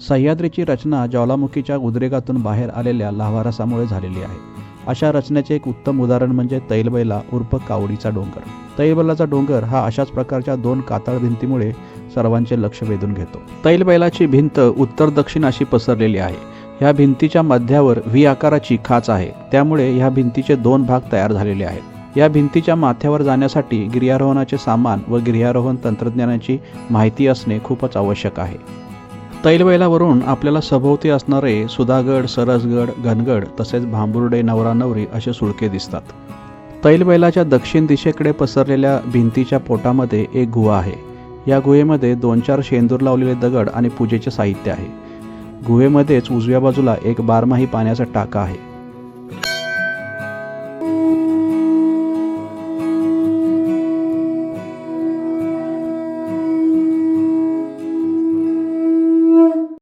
सह्याद्रीची रचना ज्वालामुखीच्या उद्रेकातून बाहेर आलेल्या लाव्हारसामुळे झालेली आहे. अशा रचनेचे एक उत्तम उदाहरण म्हणजे तैलबैला उर्फ कावडीचा डोंगर. तैलबैलाचा डोंगर हा अशाच प्रकारच्या दोन कातळ भिंतीमुळे सर्वांचे लक्ष वेधून घेतो. तैलबैलाची भिंत उत्तर दक्षिण अशी पसरलेली आहे. ह्या भिंतीच्या मध्यावर व्ही आकाराची खाच आहे. त्यामुळे ह्या भिंतीचे दोन भाग तयार झालेले आहेत. या भिंतीच्या माथ्यावर जाण्यासाठी गिर्यारोहणाचे सामान व गिर्यारोहण तंत्रज्ञानाची माहिती असणे खूपच आवश्यक आहे. तैलबैलावरून आपल्याला सभोवती असणारे सुधागड सरसगड घनगड तसेच भांबुर्डे नवरा नवरी असे सुळके दिसतात. तैलबैलाच्या दक्षिण दिशेकडे पसरलेल्या भिंतीच्या पोटामध्ये एक गुहा आहे. या गुहेमध्ये दोन चार शेंदूर लावलेले दगड आणि पूजेचे साहित्य आहे. गुहेमध्येच उजव्या बाजूला एक बारमाही पाण्याचा टाका आहे.